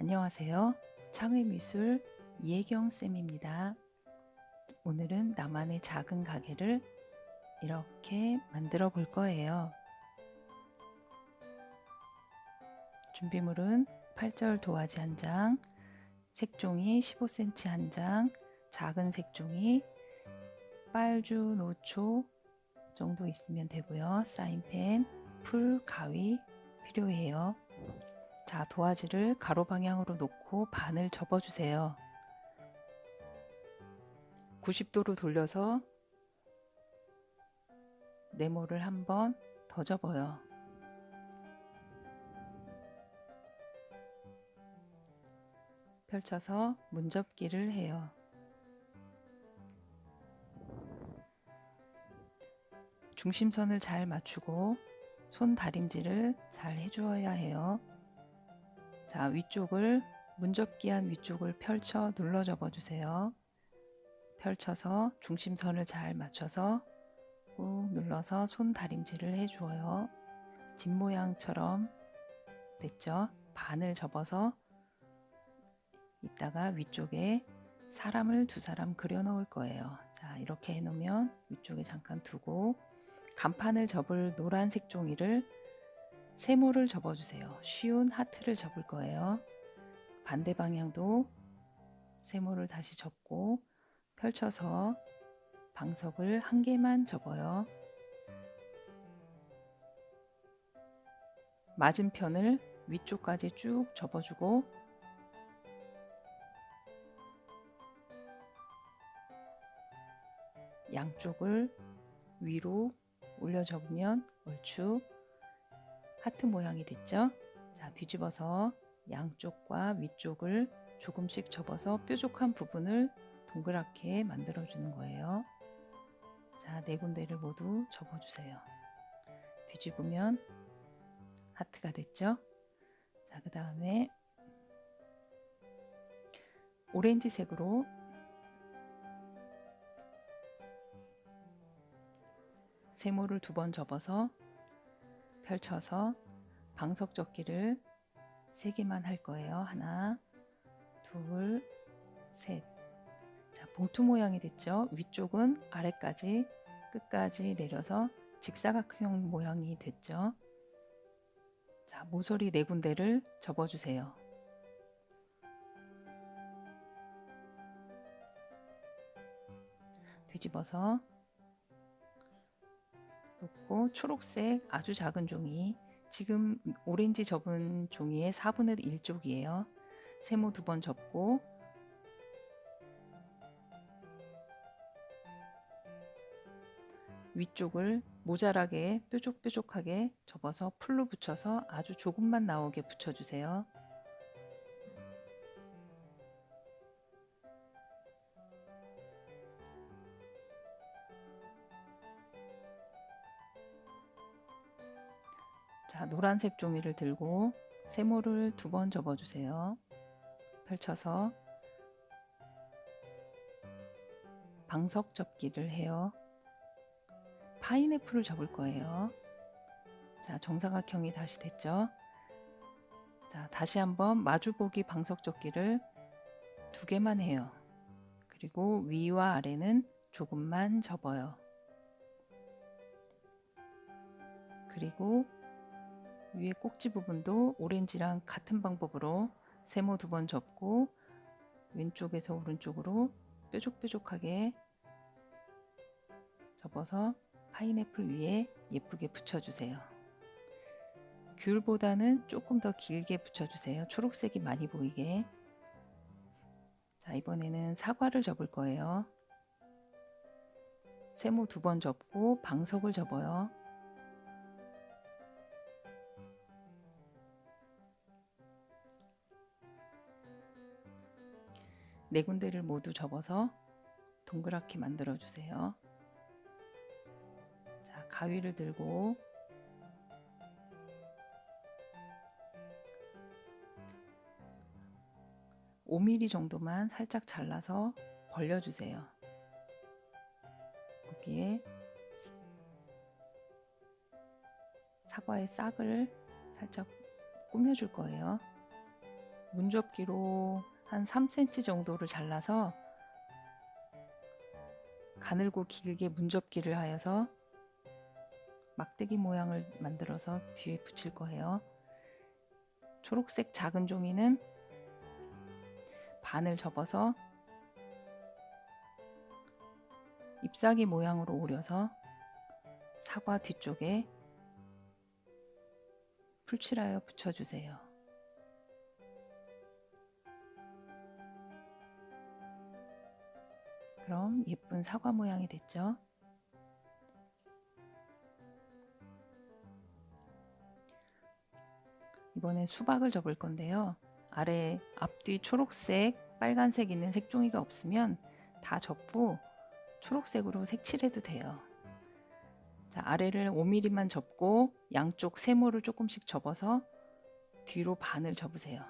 안녕하세요. 창의미술 이혜경 쌤입니다. 오늘은 나만의 작은 가게를 이렇게 만들어 볼 거예요. 준비물은 8절 도화지 한 장, 색종이 15cm 한 장, 작은 색종이, 빨주, 노초 정도 있으면 되고요. 사인펜, 풀, 가위 필요해요. 자, 도화지를 가로 방향으로 놓고 반을 접어주세요. 90도로 돌려서 네모를 한 번 더 접어요. 펼쳐서 문접기를 해요. 중심선을 잘 맞추고 손 다림질을 잘 해주어야 해요. 자, 위쪽을 문접기한 위쪽을 펼쳐 눌러 접어 주세요. 펼쳐서 중심선을 잘 맞춰서 꾹 눌러서 손 다림질을 해 주어요. 집 모양처럼 됐죠? 반을 접어서 이따가 위쪽에 사람을 두 사람 그려 놓을 거예요. 자, 이렇게 해 놓으면 위쪽에 잠깐 두고 간판을 접을 노란색 종이를 세모를 접어주세요. 쉬운 하트를 접을 거예요. 반대 방향도 세모를 다시 접고 펼쳐서 방석을 한 개만 접어요. 맞은편을 위쪽까지 쭉 접어주고 양쪽을 위로 올려 접으면 얼추 하트 모양이 됐죠? 자, 뒤집어서 양쪽과 위쪽을 조금씩 접어서 뾰족한 부분을 동그랗게 만들어 주는 거예요. 자, 네 군데를 모두 접어 주세요. 뒤집으면 하트가 됐죠? 자, 그 다음에 오렌지색으로 세모를 두 번 접어서 펼쳐서 방석 접기를 세 개만 할 거예요. 하나, 둘, 셋. 자, 봉투 모양이 됐죠? 위쪽은 아래까지 끝까지 내려서 직사각형 모양이 됐죠? 자, 모서리 네 군데를 접어주세요. 뒤집어서 놓고 초록색 아주 작은 종이 지금 오렌지 접은 종이의 4분의 1쪽이에요. 세모 두 번 접고 위쪽을 모자라게 뾰족뾰족하게 접어서 풀로 붙여서 아주 조금만 나오게 붙여주세요. 자, 노란색 종이를 들고 세모를 두 번 접어주세요. 펼쳐서 방석 접기를 해요. 파인애플을 접을 거예요. 자, 정사각형이 다시 됐죠? 자, 다시 한번 마주보기 방석 접기를 두 개만 해요. 그리고 위와 아래는 조금만 접어요. 그리고 위에 꼭지 부분도 오렌지랑 같은 방법으로 세모 두 번 접고 왼쪽에서 오른쪽으로 뾰족뾰족하게 접어서 파인애플 위에 예쁘게 붙여주세요. 귤보다는 조금 더 길게 붙여주세요. 초록색이 많이 보이게. 자, 이번에는 사과를 접을 거예요. 세모 두 번 접고 방석을 접어요. 네 군데를 모두 접어서 동그랗게 만들어 주세요. 자, 가위를 들고 (5mm) 정도만 살짝 잘라서 벌려주세요. 여기에 사과의 싹을 살짝 꾸며줄 거예요. 문접기로 한 3cm 정도를 잘라서 가늘고 길게 문접기를 하여서 막대기 모양을 만들어서 뒤에 붙일 거예요. 초록색 작은 종이는 반을 접어서 잎사귀 모양으로 오려서 사과 뒤쪽에 풀칠하여 붙여주세요. 그럼 예쁜 사과 모양이 됐죠? 이번엔 수박을 접을 건데요. 아래 앞뒤 초록색, 빨간색 있는 색종이가 없으면 다 접고 초록색으로 색칠해도 돼요. 자, 아래를 5mm만 접고 양쪽 세모를 조금씩 접어서 뒤로 반을 접으세요.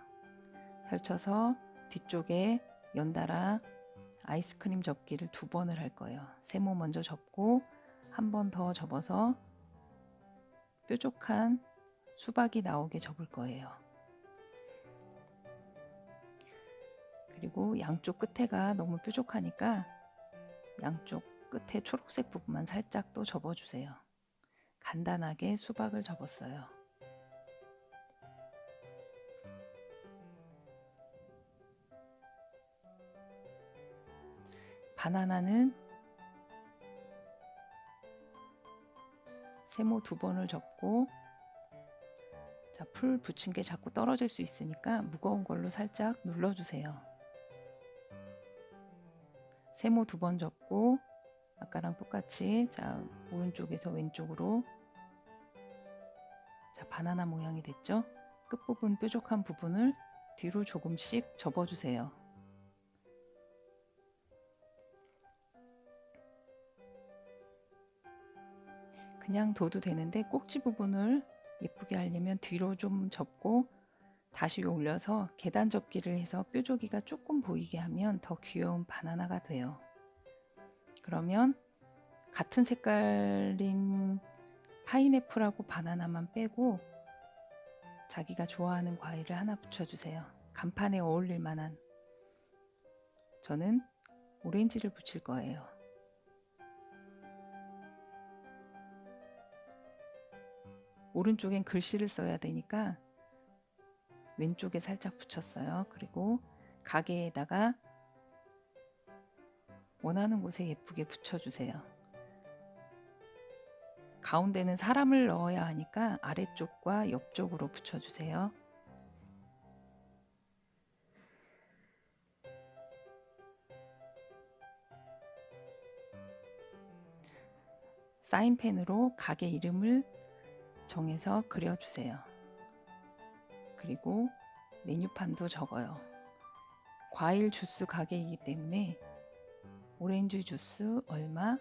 펼쳐서 뒤쪽에 연달아 아이스크림 접기를 두 번을 할 거예요. 세모 먼저 접고 한 번 더 접어서 뾰족한 수박이 나오게 접을 거예요. 그리고 양쪽 끝에가 너무 뾰족하니까 양쪽 끝에 초록색 부분만 살짝 또 접어주세요. 간단하게 수박을 접었어요. 바나나는 세모 두 번을 접고 자, 풀 붙인 게 자꾸 떨어질 수 있으니까 무거운 걸로 살짝 눌러주세요. 세모 두 번 접고 아까랑 똑같이 자 오른쪽에서 왼쪽으로 자 바나나 모양이 됐죠? 끝부분 뾰족한 부분을 뒤로 조금씩 접어주세요. 그냥 둬도 되는데 꼭지 부분을 예쁘게 하려면 뒤로 좀 접고 다시 올려서 계단 접기를 해서 뾰족이가 조금 보이게 하면 더 귀여운 바나나가 돼요. 그러면 같은 색깔인 파인애플하고 바나나만 빼고 자기가 좋아하는 과일을 하나 붙여주세요. 간판에 어울릴 만한 저는 오렌지를 붙일 거예요. 오른쪽엔 글씨를 써야 되니까 왼쪽에 살짝 붙였어요. 그리고 가게에다가 원하는 곳에 예쁘게 붙여주세요. 가운데는 사람을 넣어야 하니까 아래쪽과 옆쪽으로 붙여주세요. 사인펜으로 가게 이름을 정해서 그려주세요. 그리고 메뉴판도 적어요. 과일 주스 가게이기 때문에 오렌지 주스 얼마,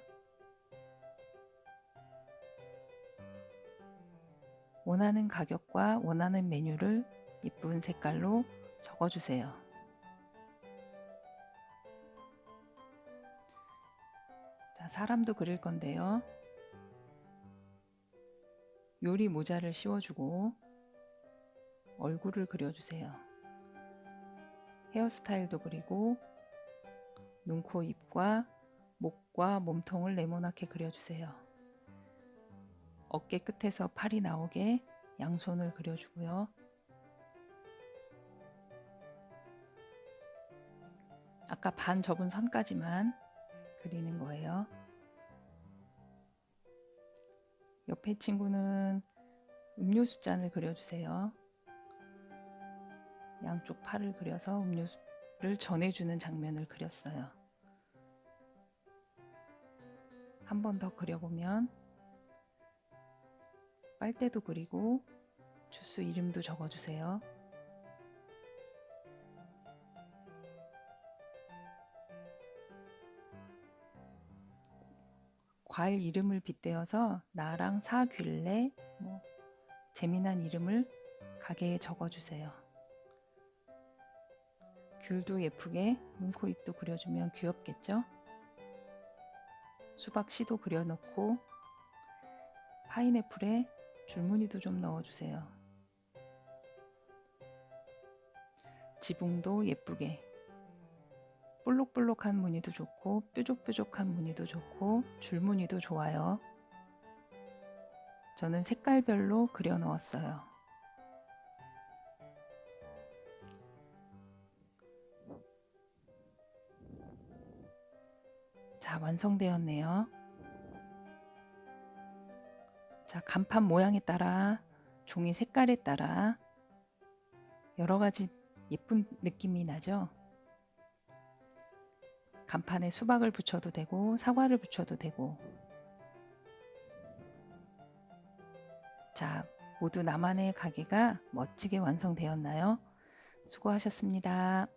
원하는 가격과 원하는 메뉴를 예쁜 색깔로 적어주세요. 자, 사람도 그릴 건데요. 요리 모자를 씌워주고 얼굴을 그려주세요. 헤어스타일도 그리고 눈, 코, 입과 목과 몸통을 네모나게 그려주세요. 어깨 끝에서 팔이 나오게 양손을 그려주고요. 아까 반 접은 선까지만 그리는 거예요. 옆에 친구는 음료수 잔을 그려주세요. 양쪽 팔을 그려서 음료수를 전해주는 장면을 그렸어요. 한 번 더 그려보면 빨대도 그리고 주스 이름도 적어주세요. 과일 이름을 빗대어서 나랑 사귈래 뭐 재미난 이름을 가게에 적어주세요. 귤도 예쁘게 눈, 코, 입도 그려주면 귀엽겠죠? 수박 씨도 그려놓고 파인애플에 줄무늬도 좀 넣어주세요. 지붕도 예쁘게 볼록볼록한 무늬도 좋고 뾰족뾰족한 무늬도 좋고 줄무늬도 좋아요. 저는 색깔별로 그려 넣었어요. 자, 완성되었네요. 자, 간판 모양에 따라 종이 색깔에 따라 여러 가지 예쁜 느낌이 나죠? 간판에 수박을 붙여도 되고 사과를 붙여도 되고 자, 모두 나만의 가게가 멋지게 완성되었나요? 수고하셨습니다.